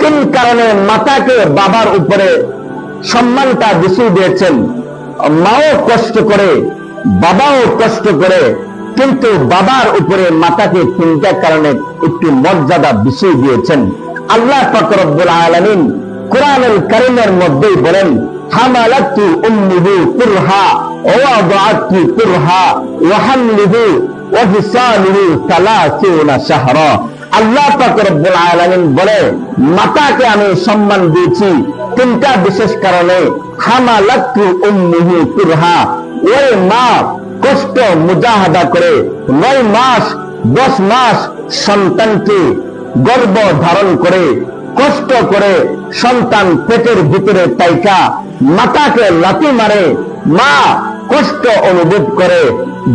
তিন কারণে মাতাকে বাবার উপরে সম্মানটা বেশি দিয়েছেন। মাও কষ্ট করে, বাবাও কষ্ট করে, কিন্তু বাবার উপরে মাতাকে তিনটা কারণে একটু মর্যাদা বেশি দিয়েছেন। আল্লাহ ফকরবুল আলমিন কোরআনুল করিমের মধ্যেই বলেন, হামালাতু উম্মুহু কুরহা, ওয়াদাআতু কুরহা ওয়া হামলুহু ওয়া ফিসালুহু 30 শাহরা। আল্লাহ পাক রব্বুল আলামিন বলে, মাতাকে আমি সম্মান দিয়েছি। তিনটা বিশেষ কারণে হামা হামালাতু উম্মুহু কুরহা ওই মা কষ্ট মুজাহাদা করে, নয় মাস, দশ মাস সন্তানকে গর্ভ ধারণ করে, কষ্ট করে সন্তান পেটের ভিতরে তাইকা মাতাকে লাথি মারে মা কষ্ট অনুভব করে,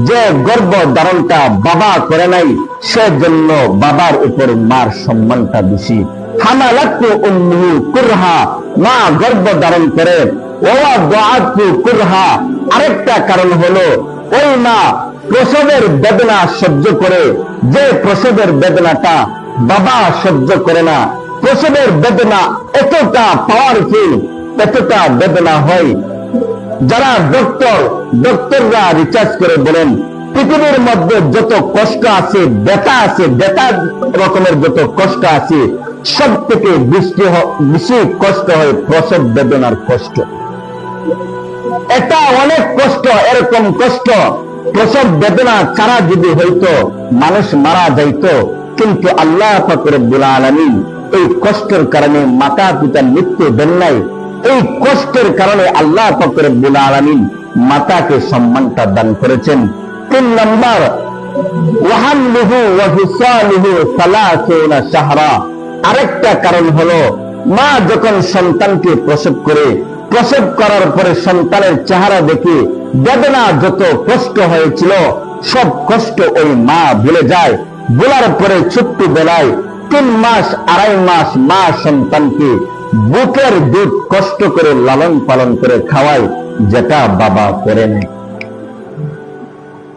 যে গর্ভ ধারণটা বাবা করে নাই, সেজন্য বাবার উপর মার সম্মানটা বেশি। হামালাতু উম্মু কুরহা, মা গর্ভ ধারণ করে, ওয়া দুআতু কুরহা। আরেকটা কারণ হলো, ওই মা প্রসবের বেদনা সহ্য করে, যে প্রসবের বেদনাটা বাবা সহ্য করে না। প্রসবের বেদনা এতটা পাওয়ারফুল এতটা বেদনা হয় যারা ডক্টর ডক্টররা রিচার্জ করে বলেন, পৃথিবীর মধ্যে যত কষ্ট আছে, ব্যথা আছে, ব্যথা রকমের যত কষ্ট আছে সব থেকে বৃষ্টি বেশি কষ্ট হয় প্রসব বেদনার কষ্ট। এটা অনেক কষ্ট, এরকম কষ্ট। প্রসব বেদনা ছাড়া যদি হইতো, মানুষ মারা যাইত। কিন্তু আল্লাহ ফকরবুল আলমিন এই কষ্টের কারণে মাতা পিতার মৃত্যু দেন নাই। এই কষ্টের কারণে আল্লাহ ফকরবুল আলমিন মাতাকে সম্মানটা দান করেছেন। তিন নম্বর আরেকটা কারণ হলো, মা যখন সন্তানকে প্রসব করে, প্রসব করার পরে সন্তানের চেহারা দেখে বেদনা যত কষ্ট হয়েছিল, সব কষ্ট ওই মা ভুলে যায়। ভোলার পরে ছোট্ট বেলায় তিন মাস, আড়াই মাস মা সন্তানকে বুকের দুধ কষ্ট করে লালন পালন করে খাওয়ায় যেটা বাবা করে নেয়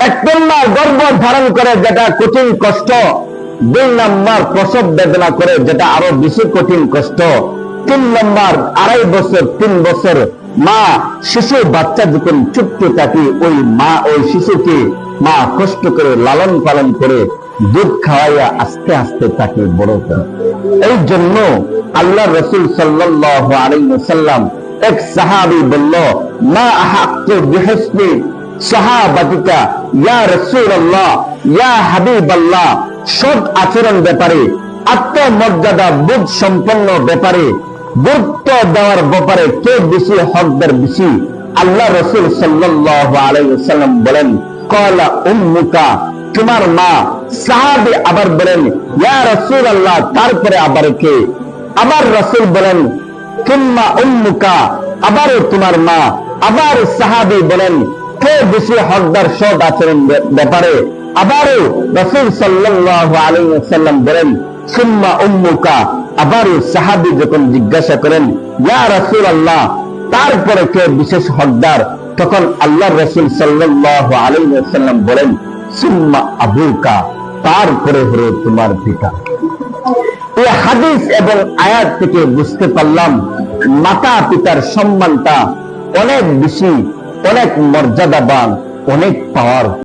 এক নম্বর গর্ভ ধারণ করে যেটা কঠিন কষ্ট, দুই নম্বর প্রসব বেদনা করে যেটা আরও বেশি কঠিন কষ্ট, তিন নম্বর আড়াই বছর, তিন বছর মা শিশু বাচ্চা যখন চুপ্ত থাকে, ওই মা, ওই শিশুকে মা কষ্ট করে লালন পালন করে দুধ খাওয়াইয়া আস্তে আস্তে তাকে বড় করে। এই জন্য আল্লাহ রসুল আলাইসাল্লাম এক সাহাবি বলল আচরণ ব্যাপারে সম্পন্ন ব্যাপারে ব্যাপারে কে আল্লাহ রসুল বলেন, কলা উম্মুকা তোমার মা সাহাবি আবার বলেন রসুল আল্লাহ তারপরে আবার কে? আবার রসুল বলেন কিম্মা উম্মুকা। আবারও তোমার মা, আবার সাহাবি বলেন, কে বেশি হকদার, সৎ আচরণ ব্যাপারে? আবারও রসুল সাল্লাহ বলেন সুম্মা উম্মুকা। আবারও সাহাবি যখন জিজ্ঞাসা করেন, ইয়া রসুল আল্লাহ তারপরে কে বিশেষ হকদার? তখন আল্লাহ রসুল সাল্লাহ আলাইসাল্লাম বলেন সুম্মা আবুকা তারপরে হলো তোমার পিতা। এই হাদিস এবং আয়াত থেকে বুঝতে পারলাম, মাতা পিতার সম্মানটা অনেক বেশি, অনেক মর্যাদাবান, অনেক পাওয়ার